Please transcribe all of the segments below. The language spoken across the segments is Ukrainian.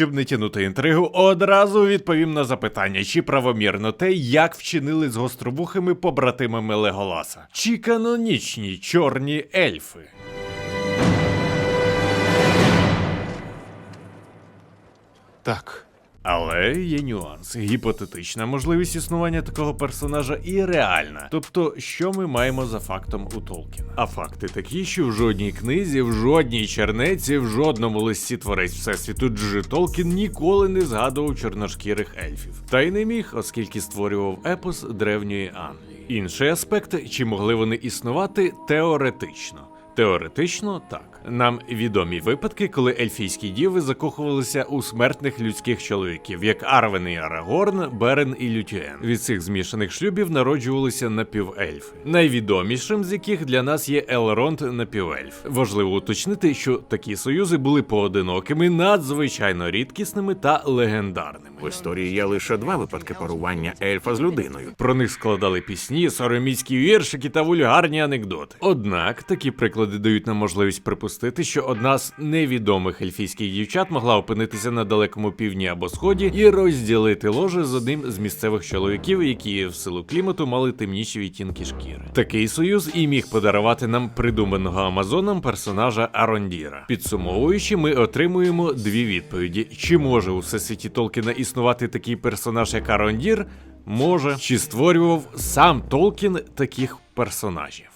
щоб не тянути інтригу, одразу відповім на запитання, чи правомірно те, як вчинили з гостробухими побратимами Леголаса, чи канонічні чорні ельфи. Так. Але є нюанс. Гіпотетична можливість існування такого персонажа і реальна. Тобто, що ми маємо за фактом у Толкіна? А факти такі, що в жодній книзі, в жодній чернеці, в жодному листі творець Всесвіту Джи Толкін ніколи не згадував чорношкірих ельфів. Та й не міг, оскільки створював епос древньої Англії. Інший аспект, чи могли вони існувати теоретично. Теоретично так. Нам відомі випадки, коли ельфійські діви закохувалися у смертних людських чоловіків, як Арвен і Арагорн, Берен і Лютіен. Від цих змішаних шлюбів народжувалися напівельфи. Найвідомішим з яких для нас є Елронд напівельф. Важливо уточнити, що такі союзи були поодинокими, надзвичайно рідкісними та легендарними. В історії є лише два випадки парування ельфа з людиною. Про них складали пісні, сороміцькі віршики та вульгарні анекдоти. Однак такі приклади дають нам можливість припустити, що одна з невідомих ельфійських дівчат могла опинитися на далекому півдні або сході і розділити ложе з одним з місцевих чоловіків, які в силу клімату мали темніші відтінки шкіри. Такий союз і міг подарувати нам придуманого Амазоном персонажа Арондіра. Підсумовуючи, ми отримуємо дві відповіді: чи може у всесвіті Толкіна існувати такий персонаж, як Арондір? Може, чи створював сам Толкін таких персонажів.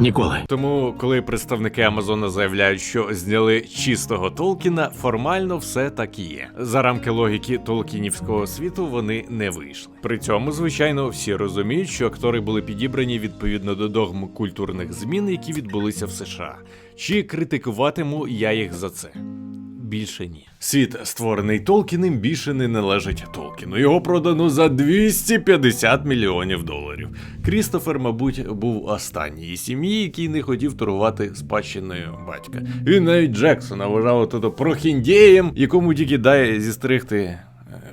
Ніколи. Тому, коли представники Амазона заявляють, що зняли чистого Толкіна, формально все так і є. За рамки логіки Толкінівського світу вони не вийшли. При цьому, звичайно, всі розуміють, що актори були підібрані відповідно до догм культурних змін, які відбулися в США. Чи критикуватиму я їх за це? Більше ні. Світ, створений Толкіним, більше не належить Толкіну. Його продано за 250 мільйонів доларів. Крістофер, мабуть, був останній сім'ї, який не хотів торгувати спадщиною батька. Він навіть Джексона вважав ото прохіндієм, якому тільки дає зістригти е,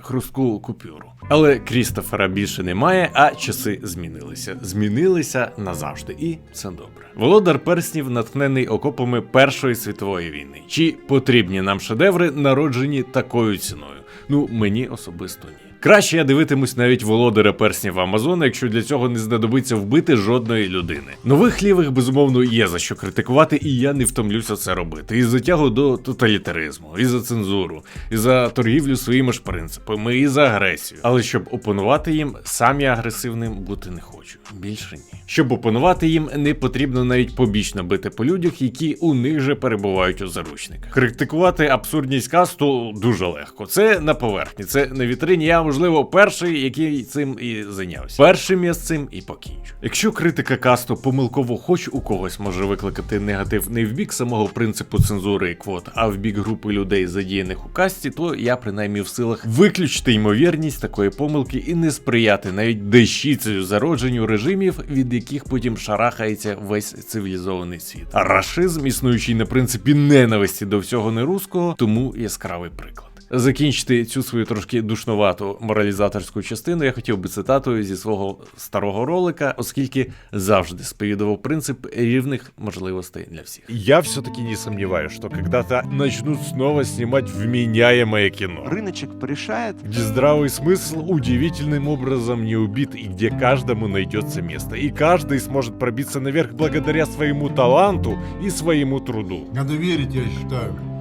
хрустку купюру. Але Крістофера більше немає, а часи змінилися. Змінилися назавжди, і це добре. Володар перснів натхнений окопами Першої світової війни. Чи потрібні нам шедеври, народжені такою ціною? Ну, мені особисто ні. Краще я дивитимусь навіть володаря перснів Амазона, якщо для цього не знадобиться вбити жодної людини. Нових лівих, безумовно, є за що критикувати, і я не втомлюся це робити. І за тягу до тоталітаризму, і за цензуру, і за торгівлю своїми ж принципами, і за агресію. Але щоб опонувати їм, сам я агресивним бути не хочу. Більше ні. Щоб опонувати їм, не потрібно навіть побічно бити по людях, які у них же перебувають у заручниках. Критикувати абсурдність касту дуже легко. Це на поверхні, це на вітрині. Я можливо перший, який цим і зайнявся. Першим я з цим і покінчу. Якщо критика касту помилково хоч у когось може викликати негатив не в бік самого принципу цензури і квот, а в бік групи людей, задіяних у касті, то я принаймні в силах виключити ймовірність такої помилки і не сприяти навіть дещицею зародженню режимів, від яких потім шарахається весь цивілізований світ. А рашизм, існуючий на принципі ненависті до всього неруського, тому яскравий приклад Закінчити цю свою трошки душновату моралізаторську частину я хотів би цитатою зі свого старого ролика, оскільки завжди сповідував принцип рівних можливостей для всіх. Я все-таки не сомневаюсь, что когда-то начнут снова снимать вменяемое кино. Рыночек порешает. Где здравый смысл удивительным образом не убит и где каждому найдется место. И каждый сможет пробиться наверх благодаря своему таланту и своему труду. Надо верить, я считаю.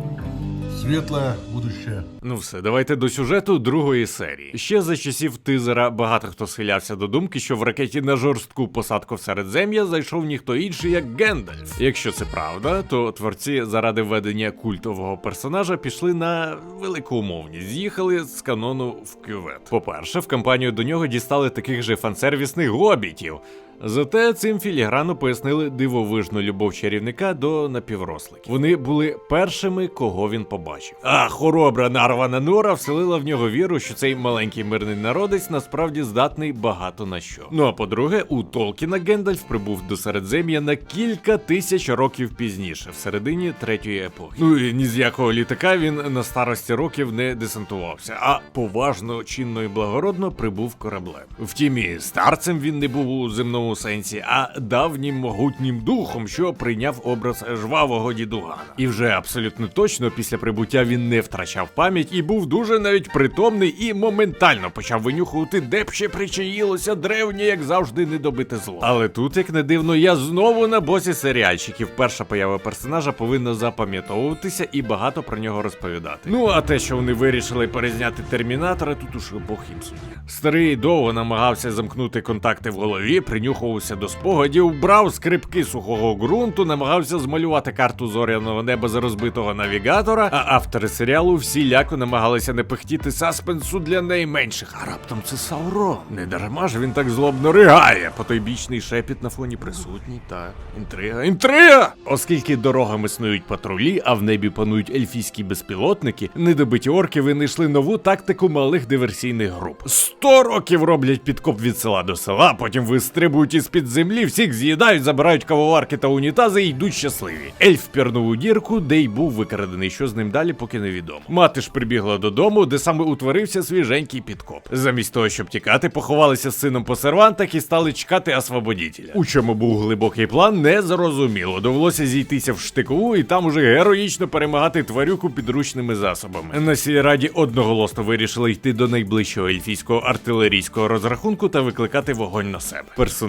Светлое будущее. Ну все, давайте до сюжету другої серії. Ще за часів тизера багато хто схилявся до думки, що в ракеті на жорстку посадку в Середзем'я зайшов ніхто інший, як Гендальф. Якщо це правда, то творці заради введення культового персонажа пішли на велику умовність. З'їхали з канону в кювет. По-перше, в кампанію до нього дістали таких же фансервісних гобітів. Зате цим філігранно пояснили дивовижну любов чарівника до напівросликів. Вони були першими, кого він побачив. А хоробра нарвана Нора вселила в нього віру, що цей маленький мирний народець насправді здатний багато на що. Ну а по-друге, у Толкіна Гендальф прибув до Середзем'я на кілька тисяч років пізніше, в середині третьої епохи. Ну і ні з якого літака він на старості років не десантувався, а поважно, чинно і благородно прибув кораблем. Втім, і старцем він не був у земному прямому сенсі, а давнім могутнім духом, що прийняв образ жвавого дідугана. І вже абсолютно точно після прибуття він не втрачав пам'ять і був дуже навіть притомний і моментально почав винюхувати, де б ще причаїлося древнє, як завжди, недобите зло. Але тут, як не дивно, я знову на босі серіальчиків. Перша поява персонажа повинна запам'ятовуватися і багато про нього розповідати. Ну а те, що вони вирішили перезняти термінатора, тут уж Бог їм суддя. Старий довго намагався замкнути контакти в голові, принюхувався до спогадів, брав скрипки сухого ґрунту, намагався змалювати карту зоряного неба з розбитого навігатора. А автори серіалу всіляко намагалися не пихтіти саспенсу для найменших. А раптом це Саурон. Не дарма ж він так злобно ригає. Потойбічний шепіт на фоні присутній та інтрига. Інтрига! Оскільки дорогами снують патрулі, а в небі панують ельфійські безпілотники, недобиті орки винайшли нову тактику малих диверсійних груп. Сто років роблять підкоп від села до села, потім вистрибують із під землі, всіх з'їдають, забирають кавоварки та унітази і йдуть щасливі. Ельф пірнув у дірку, де й був викрадений. Що з ним далі, поки невідомо. Мати ж прибігла додому, де саме утворився свіженький підкоп. Замість того, щоб тікати, поховалися з сином по сервантах і стали чекати освободітеля. У чому був глибокий план, не зрозуміло. Довелося зійтися в штикову і там уже героїчно перемагати тварюку підручними засобами. На сільраді одноголосно вирішили йти до найближчого ельфійського артилерійського розрахунку та викликати вогонь на себе.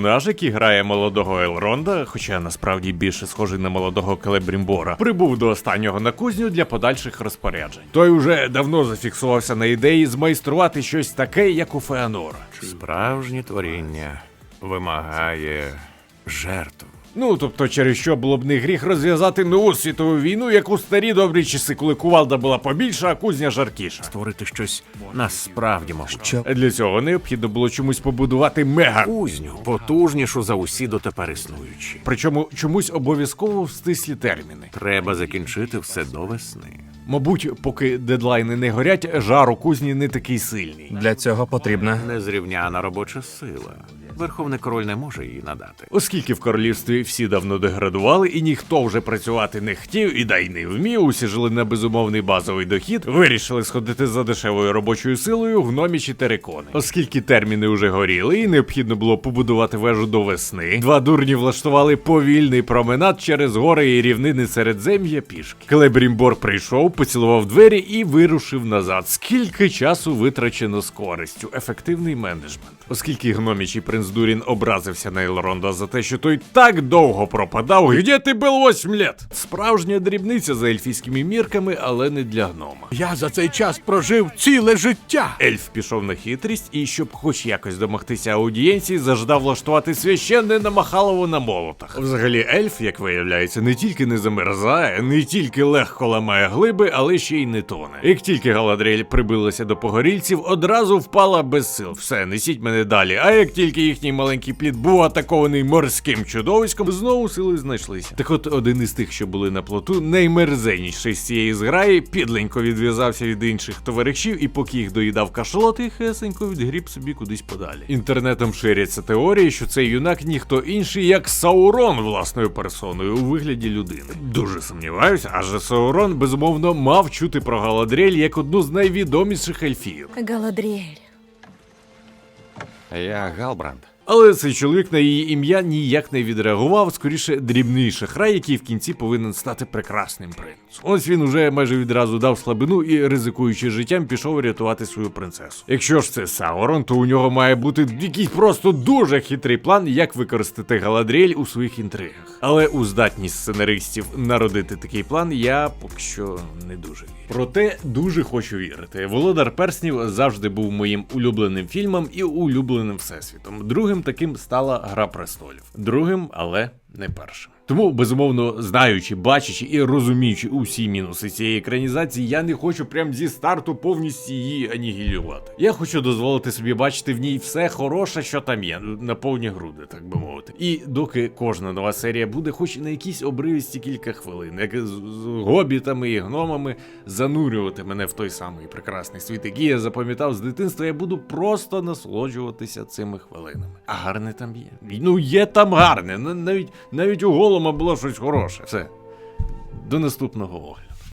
Персонаж, який грає молодого Елронда, хоча насправді більше схожий на молодого Келебрімбора, прибув до останнього на кузню для подальших розпоряджень. Той уже давно зафіксувався на ідеї змайструвати щось таке, як у Феанора. Справжнє творіння вимагає жертв. Ну, тобто, через що було б не гріх розв'язати нову світову війну, як у старі добрі часи, коли кувалда була побільша, а кузня жаркіша. Створити щось насправді могутнє. Для цього необхідно було чомусь побудувати мега. Кузню потужнішу за усі дотепер існуючі. Причому чомусь обов'язково в стислі терміни. Треба закінчити все до весни. Мабуть, поки дедлайни не горять, жар у кузні не такий сильний. Для цього потрібна Незрівняна робоча сила. Верховний король не може її надати. Оскільки в королівстві всі давно деградували і ніхто вже працювати не хотів і дай не вмів, усі жили на безумовний базовий дохід, вирішили сходити за дешевою робочою силою гномі чи терикони. Оскільки терміни вже горіли і необхідно було побудувати вежу до весни, два дурні влаштували повільний променад через гори і рівнини середзем'я пішки. Клебрімбор прийшов, поцілував двері і вирушив назад. Скільки часу витрачено з користю? Ефективний менеджмент. Оскільки гномічий принц Дурін образився на Елронда за те, що той так довго пропадав, де ти був 8 лет? Справжня дрібниця за ельфійськими мірками, але не для гнома. Я за цей час прожив ціле життя. Ельф пішов на хитрість і, щоб хоч якось домогтися аудієнції, заждав влаштувати священне намахалово на молотах. Взагалі, ельф, як виявляється, не тільки не замерзає, не тільки легко ламає глиби, але ще й не тоне. Як тільки Галадріель прибилася до погорільців, одразу впала без сил. Все, несіть мене далі. А як тільки їхній маленький плід був атакований морським чудовиськом, знову сили знайшлися. Так от один із тих, що були на плоту, наймерзенніший з цієї зграї, підленько відв'язався від інших товаришів, і поки їх доїдав кашалот, хесенько відгріб собі кудись подалі. Інтернетом ширяться теорії, що цей юнак ніхто інший, як Саурон власною персоною у вигляді людини. Дуже сумніваюся, адже Саурон безумовно мав чути про Галадріель як одну з найвідоміших ельфів. Галадріель. Я Галбранд. Але цей чоловік на її ім'я ніяк не відреагував, скоріше дрібний шахрай, який в кінці повинен стати прекрасним принцем. Ось він уже майже відразу дав слабину і, ризикуючи життям, пішов рятувати свою принцесу. Якщо ж це Саурон, то у нього має бути якийсь просто дуже хитрий план, як використати Галадріель у своїх інтригах. Але у здатність сценаристів народити такий план я поки що не дуже вірю. Проте дуже хочу вірити. Володар перснів завжди був моїм улюбленим фільмом і улюбленим всесвітом. Другим таким стала Гра престолів. Другим, але не першим. Тому, безумовно, знаючи, бачачи і розуміючи усі мінуси цієї екранізації, я не хочу прям зі старту повністю її анігілювати. Я хочу дозволити собі бачити в ній все хороше, що там є, на повні груди, так би мовити. І доки кожна нова серія буде, хоч на якісь обривісті кілька хвилин, як з, з гобітами і гномами, занурювати мене в той самий прекрасний світ, який я запам'ятав з дитинства, я буду просто насолоджуватися цими хвилинами. А гарне там є. Ну є там гарне, навіть навіть у голома було щось хороше. Все. До наступного огляду.